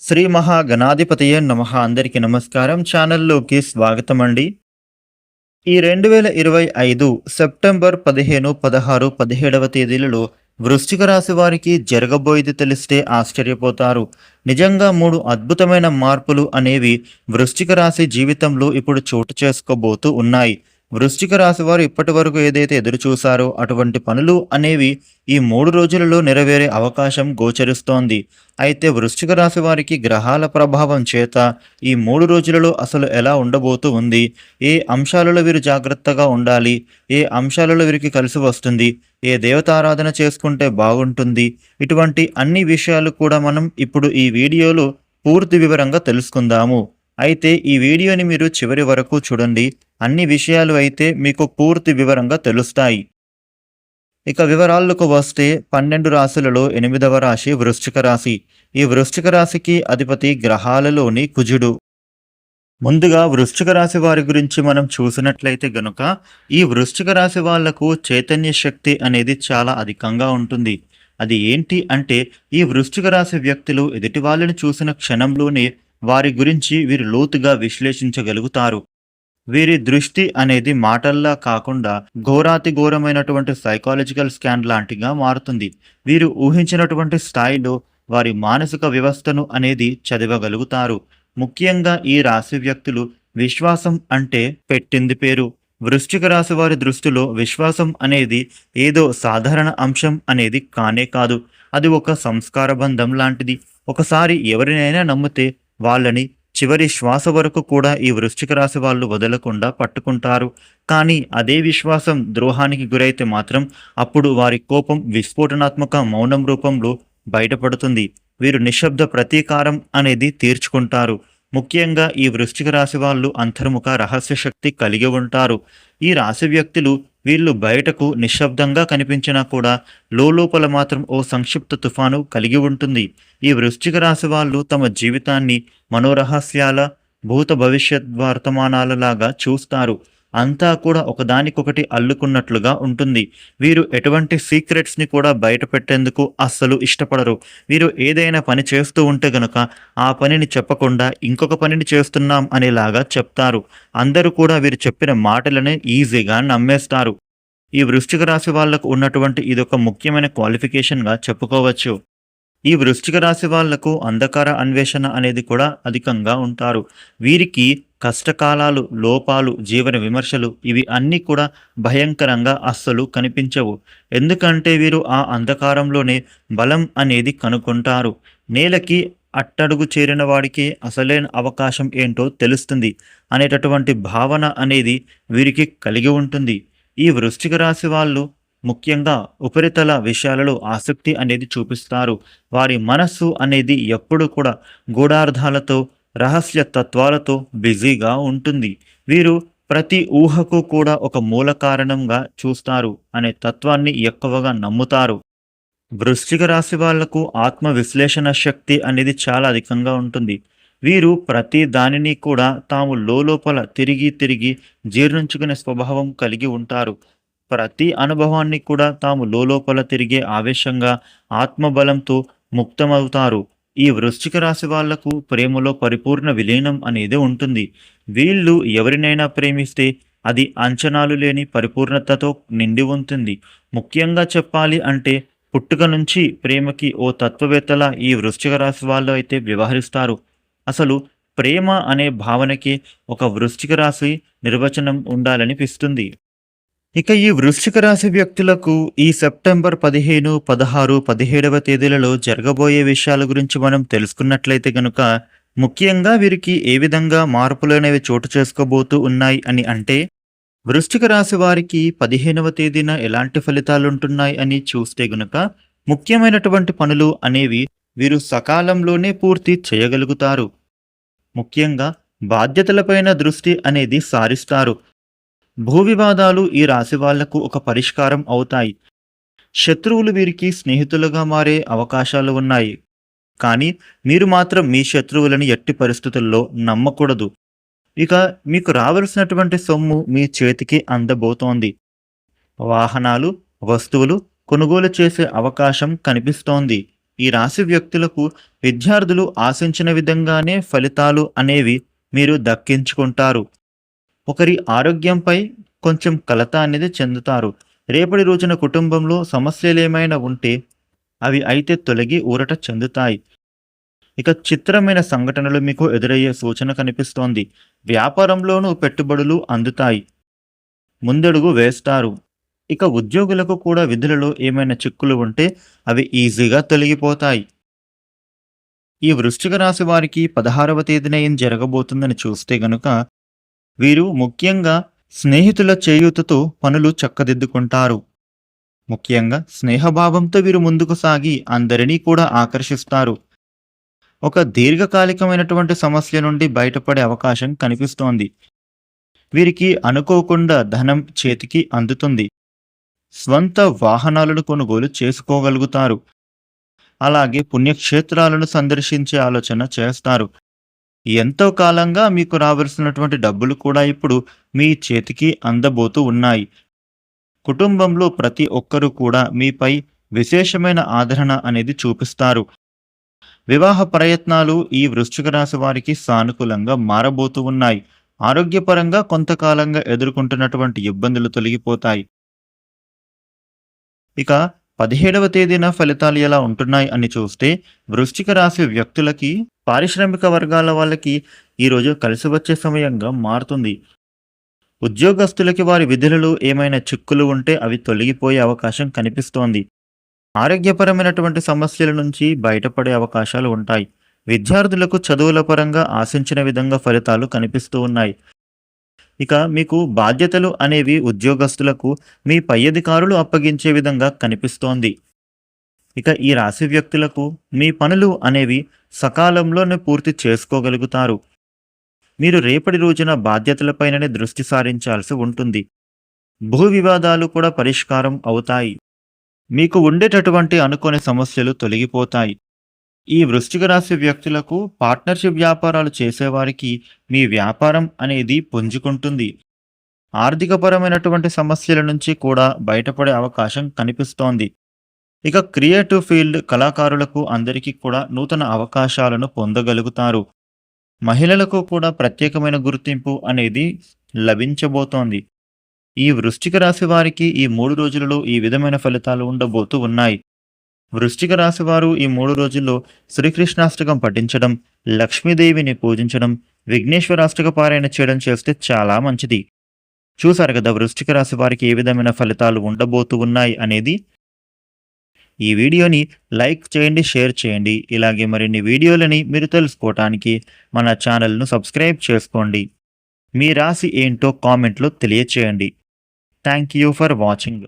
శ్రీ మహాగణాధిపతయ నమ. అందరికీ నమస్కారం. ఛానల్లోకి స్వాగతం అండి ఈ రెండు వేల ఇరవై ఐదు సెప్టెంబర్ పదిహేను పదహారు పదిహేడవ తేదీలలో వృశ్చిక రాశి వారికి జరగబోయేది తెలిస్తే ఆశ్చర్యపోతారు. నిజంగా మూడు అద్భుతమైన మార్పులు అనేవి వృశ్చిక రాశి జీవితంలో ఇప్పుడు చోటు చేసుకోబోతూ ఉన్నాయి. వృశ్చిక రాశి వారు ఇప్పటి వరకు ఏదైతే ఎదురుచూసారో అటువంటి పనులు అనేవి ఈ మూడు రోజులలో నెరవేరే అవకాశం గోచరిస్తోంది. అయితే వృశ్చిక రాశి వారికి గ్రహాల ప్రభావం చేత ఈ మూడు రోజులలో అసలు ఎలా ఉండబోతూ ఉంది? ఏ అంశాలలో వీరు జాగ్రత్తగా ఉండాలి? ఏ అంశాలలో వీరికి కలిసి వస్తుంది? ఏ దేవతారాధన చేసుకుంటే బాగుంటుంది? ఇటువంటి అన్ని విషయాలు కూడా మనం ఇప్పుడు ఈ వీడియోలో పూర్తి వివరంగా తెలుసుకుందాము. అయితే ఈ వీడియోని మీరు చివరి వరకు చూడండి. అన్ని విషయాలు అయితే మీకు పూర్తి వివరంగా తెలుస్తాయి. ఇక వివరాలకు వస్తే పన్నెండు రాశులలో ఎనిమిదవ రాశి వృశ్చిక రాశి. ఈ వృశ్చిక రాశికి అధిపతి గ్రహాలలోని కుజుడు. ముందుగా వృశ్చిక రాశి వారి గురించి మనం చూసినట్లయితే గనుక ఈ వృశ్చిక రాశి వాళ్ళకు చైతన్య శక్తి అనేది చాలా అధికంగా ఉంటుంది. అది ఏంటి అంటే ఈ వృశ్చిక రాశి వ్యక్తులు ఎదుటి వాళ్ళని చూసిన క్షణంలోనే వారి గురించి వీరు లోతుగా విశ్లేషించగలుగుతారు. వీరి దృష్టి అనేది మాటల్లా కాకుండా ఘోరాతి ఘోరమైనటువంటి సైకాలజికల్ స్కాన్ లాంటిగా మారుతుంది. వీరు ఊహించినటువంటి స్థాయిలో వారి మానసిక వ్యవస్థను అనేది చదవగలుగుతారు. ముఖ్యంగా ఈ రాశి వ్యక్తులు విశ్వాసం అంటే పెట్టింది పేరు. వృశ్చిక రాశి వారి దృష్టిలో విశ్వాసం అనేది ఏదో సాధారణ అంశం అనేది కానే కాదు. అది ఒక సంస్కార బంధం లాంటిది. ఒకసారి ఎవరినైనా నమ్మితే వాళ్ళని చివరి శ్వాస వరకు కూడా ఈ వృశ్చిక రాశి వాళ్ళు వదలకుండా పట్టుకుంటారు. కానీ అదే విశ్వాసం ద్రోహానికి గురైతే మాత్రం అప్పుడు వారి కోపం విస్ఫోటనాత్మక మౌనం రూపంలో బయటపడుతుంది. వీరు నిశ్శబ్ద ప్రతీకారం అనేది తీర్చుకుంటారు. ముఖ్యంగా ఈ వృశ్చిక రాశి వాళ్ళు అంతర్ముఖ రహస్య శక్తి కలిగి ఉంటారు. ఈ రాశి వ్యక్తులు వీళ్ళు బయటకు నిశ్శబ్దంగా కనిపించినా కూడా లోపల మాత్రం ఓ సంక్షిప్త తుఫాను కలిగి ఉంటుంది. ఈ వృశ్చిక రాశి వాళ్ళు తమ జీవితాన్ని మనోరహస్యాల భూత భవిష్యత్ వర్తమానాలలాగా చూస్తారు. అంతా కూడా ఒకదానికొకటి అల్లుకున్నట్లుగా ఉంటుంది. వీరు ఎటువంటి సీక్రెట్స్ని కూడా బయట పెట్టేందుకు అస్సలు ఇష్టపడరు. వీరు ఏదైనా పని చేస్తూ ఉంటే గనుక ఆ పనిని చెప్పకుండా ఇంకొక పనిని చేస్తున్నాం అనేలాగా చెప్తారు. అందరూ కూడా వీరు చెప్పిన మాటలనే ఈజీగా నమ్మేస్తారు. ఈ వృశ్చిక రాశి వాళ్ళకు ఉన్నటువంటి ఇదొక ముఖ్యమైన క్వాలిఫికేషన్గా చెప్పుకోవచ్చు. ఈ వృశ్చిక రాశి వాళ్ళకు అంధకార అన్వేషణ అనేది కూడా అధికంగా ఉంటారు. వీరికి కష్టకాలాలు లోపాలు జీవన విమర్శలు ఇవి అన్నీ కూడా భయంకరంగా అస్సలు కనిపించవు. ఎందుకంటే వీరు ఆ అంధకారంలోనే బలం అనేది కనుక్కుంటారు నేలకి అట్టడుగు చేరిన వాడికి అసలైన అవకాశం ఏంటో తెలుస్తుంది అనేటటువంటి భావన అనేది వీరికి కలిగి ఉంటుంది. ఈ వృశ్చిక రాశి వాళ్ళు ముఖ్యంగా ఉపరితల విషయాలలో ఆసక్తి అనేది చూపిస్తారు. వారి మనస్సు అనేది ఎప్పుడు కూడా గూఢార్థాలతో రహస్య తత్వాలతో బిజీగా ఉంటుంది. వీరు ప్రతి ఊహకు కూడా ఒక మూల కారణంగా చూస్తారు అనే తత్వాన్ని ఎక్కువగా నమ్ముతారు. వృశ్చిక రాశి వాళ్ళకు ఆత్మ విశ్లేషణ శక్తి అనేది చాలా అధికంగా ఉంటుంది. వీరు ప్రతి దానిని కూడా తాము లోపల తిరిగి తిరిగి జీర్ణించుకునే స్వభావం కలిగి ఉంటారు. ప్రతి అనుభవాన్ని కూడా తాము లోపల తిరిగే ఆవేశంగా ఆత్మబలంతో ముక్తమవుతారు. ఈ వృశ్చిక రాశి వాళ్ళకు ప్రేమలో పరిపూర్ణ విలీనం అనేది ఉంటుంది. వీళ్ళు ఎవరినైనా ప్రేమిస్తే అది అంచనాలు లేని పరిపూర్ణతతో నిండి ఉంటుంది. ముఖ్యంగా చెప్పాలి అంటే పుట్టుక నుంచి ప్రేమకి ఓ తత్వవేత్తల ఈ వృశ్చిక రాశి వాళ్ళు అయితే వ్యవహరిస్తారు. అసలు ప్రేమ అనే భావనకి ఒక వృశ్చిక రాశి నిర్వచనం ఉండాలనిపిస్తుంది. ఇక ఈ వృశ్చిక రాశి వ్యక్తులకు ఈ సెప్టెంబర్ పదిహేను పదహారు పదిహేడవ తేదీలలో జరగబోయే విషయాల గురించి మనం తెలుసుకున్నట్లయితే గనుక ముఖ్యంగా వీరికి ఏ విధంగా మార్పులు అనేవి చోటు చేసుకోబోతూ ఉన్నాయి అని అంటే వృశ్చిక రాశి వారికి పదిహేనవ తేదీన ఎలాంటి ఫలితాలు ఉంటున్నాయి అని చూస్తే గనుక ముఖ్యమైనటువంటి పనులు అనేవి వీరు సకాలంలోనే పూర్తి చేయగలుగుతారు. ముఖ్యంగా బాధ్యతలపైన దృష్టి అనేది సారిస్తారు. భూ వివాదాలు ఈ రాశి వాళ్ళకు ఒక పరిష్కారం అవుతాయి. శత్రువులు వీరికి స్నేహితులుగా మారే అవకాశాలు ఉన్నాయి. కానీ మీరు మాత్రం మీ శత్రువులను ఎట్టి పరిస్థితుల్లో నమ్మకూడదు. ఇక మీకు రావలసినటువంటి సొమ్ము మీ చేతికి అందబోతోంది. వాహనాలు వస్తువులు కొనుగోలు చేసే అవకాశం కనిపిస్తోంది. ఈ రాశి వ్యక్తులకు విద్యార్థులు ఆశించిన విధంగానే ఫలితాలు అనేవి మీరు దక్కించుకుంటారు. ఒకరి ఆరోగ్యంపై కొంచెం కలత అనేది చెందుతారు. రేపటి రోజున కుటుంబంలో సమస్యలు ఏమైనా ఉంటే అవి అయితే తొలగి ఊరట చెందుతాయి. ఇక చిత్రమైన సంఘటనలు మీకు ఎదురయ్యే సూచన కనిపిస్తోంది. వ్యాపారంలోనూ పెట్టుబడులు అందుతాయి. ముందడుగు వేస్తారు. ఇక ఉద్యోగులకు కూడా విధులలో ఏమైనా చిక్కులు ఉంటే అవి ఈజీగా తొలగిపోతాయి. ఈ వృశ్చిక రాశి వారికి పదహారవ తేదీన ఏం జరగబోతుందని చూస్తే గనుక వీరు ముఖ్యంగా స్నేహితుల చేయూతతో పనులు చక్కదిద్దుకుంటారు. ముఖ్యంగా స్నేహభావంతో వీరు ముందుకు సాగి అందరినీ కూడా ఆకర్షిస్తారు. ఒక దీర్ఘకాలికమైనటువంటి సమస్య నుండి బయటపడే అవకాశం కనిపిస్తోంది. వీరికి అనుకోకుండా ధనం చేతికి అందుతుంది. స్వంత వాహనాలను కొనుగోలు చేసుకోగలుగుతారు. అలాగే పుణ్యక్షేత్రాలను సందర్శించే ఆలోచన చేస్తారు. ఎంతో కాలంగా మీకు రావాల్సినటువంటి డబ్బులు కూడా ఇప్పుడు మీ చేతికి అందబోతూ ఉన్నాయి. కుటుంబంలో ప్రతి ఒక్కరూ కూడా మీపై విశేషమైన ఆదరణ అనేది చూపిస్తారు. వివాహ ప్రయత్నాలు ఈ వృశ్చిక రాశి వారికి సానుకూలంగా మారబోతూ ఉన్నాయి. ఆరోగ్యపరంగా కొంతకాలంగా ఎదుర్కొంటున్నటువంటి ఇబ్బందులు తొలగిపోతాయి. ఇక పదిహేడవ తేదీన ఫలితాలు ఎలా ఉంటున్నాయి అని చూస్తే వృశ్చిక రాశి వ్యక్తులకి పారిశ్రామిక వర్గాల వాళ్ళకి ఈరోజు కలిసి వచ్చే సమయంగా మారుతుంది. ఉద్యోగస్తులకి వారి విధులలో ఏమైనా చిక్కులు ఉంటే అవి తొలగిపోయే అవకాశం కనిపిస్తోంది. ఆరోగ్యపరమైనటువంటి సమస్యల నుంచి బయటపడే అవకాశాలు ఉంటాయి. విద్యార్థులకు చదువుల పరంగా ఆశించిన విధంగా ఫలితాలు కనిపిస్తూ ఉన్నాయి. ఇక మీకు బాధ్యతలు అనేవి ఉద్యోగస్తులకు మీ పై అధికారులు అప్పగించే విధంగా కనిపిస్తోంది. ఇక ఈ రాశి వ్యక్తులకు మీ పనులు అనేవి సకాలంలోనే పూర్తి చేసుకోగలుగుతారు. మీరు రేపటి రోజున బాధ్యతలపైననే దృష్టి సారించాల్సి ఉంటుంది. భూ వివాదాలు కూడా పరిష్కారం అవుతాయి. మీకు ఉండేటటువంటి అనుకోని సమస్యలు తొలగిపోతాయి. ఈ వృశ్చిక రాశి వ్యక్తులకు పార్ట్నర్షిప్ వ్యాపారాలు చేసేవారికి మీ వ్యాపారం అనేది పుంజుకుంటుంది. ఆర్థికపరమైనటువంటి సమస్యల నుంచి కూడా బయటపడే అవకాశం కనిపిస్తోంది. ఇక క్రియేటివ్ ఫీల్డ్ కళాకారులకు అందరికీ కూడా నూతన అవకాశాలను పొందగలుగుతారు. మహిళలకు కూడా ప్రత్యేకమైన గుర్తింపు అనేది లభించబోతోంది. ఈ వృశ్చిక రాశి వారికి ఈ మూడు రోజులలో ఈ విధమైన ఫలితాలు ఉండబోతూ ఉన్నాయి. వృశ్చిక రాశి వారు ఈ మూడు రోజుల్లో శ్రీకృష్ణాష్టకం పఠించడం లక్ష్మీదేవిని పూజించడం విఘ్నేశ్వరాష్టక పారాయణ చేయడం చేస్తే చాలా మంచిది. చూసారు కదా వృశ్చిక రాశి వారికి ఏ విధమైన ఫలితాలు ఉండబోతూ ఉన్నాయి అనేది? ఈ వీడియోని లైక్ చేయండి షేర్ చేయండి. ఇలాగే మరిన్ని వీడియోలని మీరు తెలుసుకోవటానికి మన ఛానల్ను సబ్స్క్రైబ్ చేసుకోండి. మీ రాశి ఏంటో కామెంట్లో తెలియచేయండి. Thank you for watching.